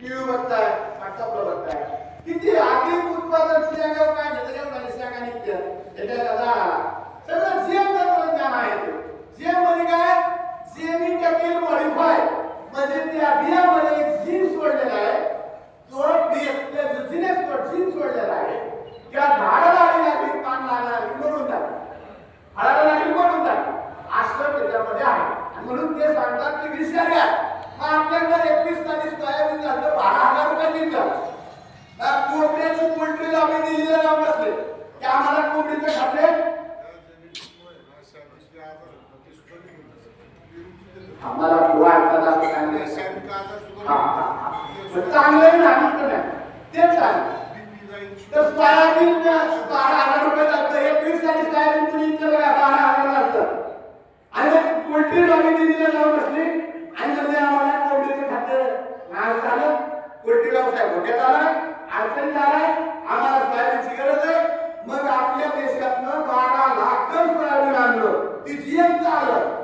TV बघताय व्हॉट्सअपला बघताय किती आगे उत्पादन सियांगाव काय घेतलं झाले सियांगा निघते एका झाडाला सगळं सेम तंत्रज्ञान आहे जीएममध्ये काय जेनेटिकली मॉडिफाय म्हणजे त्या बियामध्ये एक जीन सोडलेला आहे. जो जिनेस जीन सोडलेला आहे. त्या झाडाला आली लागली पान लागणार म्हणून टाक फळाला लागली म्हणून टाक असं त्याच्यामध्ये आहे. आणि म्हणून ते सांगतात की वीस घ्या मग आपल्याकडे एकवीस तारीख सोयाबीन झालं बारा हजार रुपये निघतात कोंबड्याची पोल्ट्रीला आम्ही दिलेलं नाव ते आम्हाला कोंबडीचे खाते. आम्हाला वाटतात नाही. ते हा, चांगलं तर सोयाबीन बारा हजार रुपये लागतं. एकवीस आणि सोयाबीन बारा हजार लागतं. आणि पोल्ट्री आम्ही आणि जर आम्हाला कोंबडीचं खाते नाव झालं पोल्ट्री व्यवसाय धोक्यात आलाय अडचणीत आम्हाला सोयाबीनची गरज आहे मग आपल्या देशातनं बारा लाख टन सोयाबीन आणलं ती जीएम आलं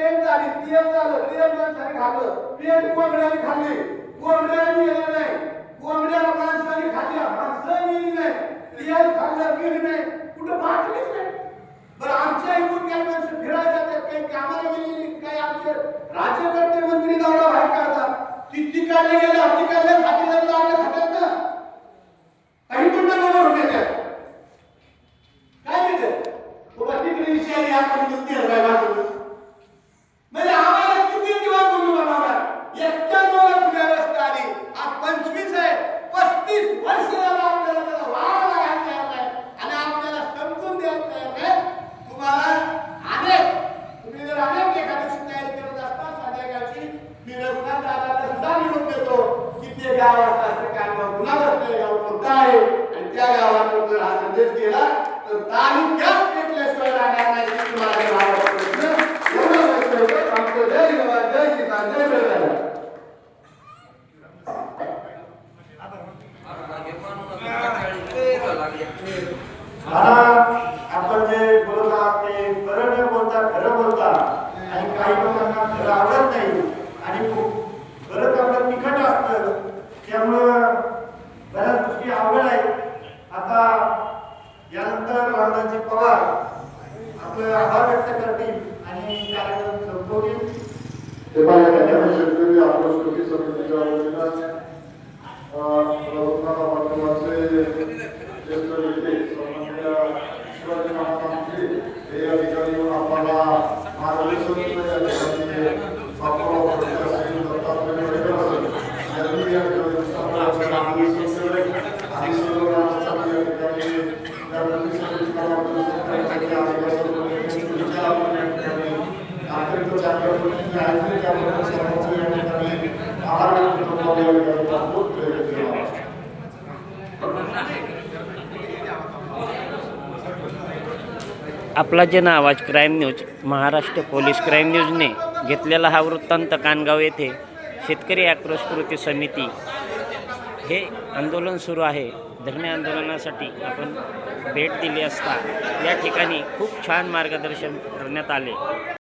त्यांनी झाली पीएम झालं पीएम माणसाने खाल्लं. पीएम कोंबड्याने खाल्ली. कोंबड्याने गेलं नाही. कोंबड्याला माणसाने खाल्ल्या. माणसं गेली नाही. पीएम खाल्लं गेली नाही. कुठं पाठलीच नाही. बरं आमच्या इकडून काही माणसं फिरायला जातात काही कामाला गेलेली काही आमचे राज्यकर्ते मंत्री दौरा बाहेर काढतात. ती तिकडे गेल्या तिकडल्या खात्याला लागले खात्यात ना. काही पण नका होते त्यात काय तिथे बाबा तिकडे विषयाने आपण की ते गावात असं काम गुन्हा बसलेलं गाव कोणतं आहे आणि त्या गावातून जर हा संदेश गेला तर तालुक्यात पेटल्याशिवाय राहणार नाही तुम्हाला एवढं होतं. आमचं जय जवान जय किसान जय मला आपण जे यानंतर पवार. आपले आभार व्यक्त करतील आणि कार्यक्रम संपवतील. हे शेतकरी आपल्या कृती समितीच्या वतीनं रघुनाथ माध्यमाचे ज्येष्ठ नेते शिवाजी महाराजांची हे अधिकारी येऊन आम्हाला मार्गदर्शन केलं या ठिकाणी आपल्याला प्रत्येक असेल, दत्तात्रय वगैरे असेल, यांनी या ठिकाणी समाजाचं मार्गदर्शन केलं आणि सर्व राष्ट्रातील या ठिकाणी या कृती समितीला मार्गदर्शन करण्यासाठी आदिवासी लोकांचे विचार आपण या ठिकाणी ऐकले त्याबद्दल सर्वांचे या ठिकाणी आभार व्यक्त केला आपला जन आवाज crime news Maharashtra police crime न्यूजने घेतलेला हा वृत्तांत कानगाव येथे शेतकरी आक्रोश कृती समिती हे आंदोलन सुरू आहे. धरणे आंदोलनासाठी आपण भेट दिली असता या ठिकाणी खूप छान मार्गदर्शन करण्यात आले.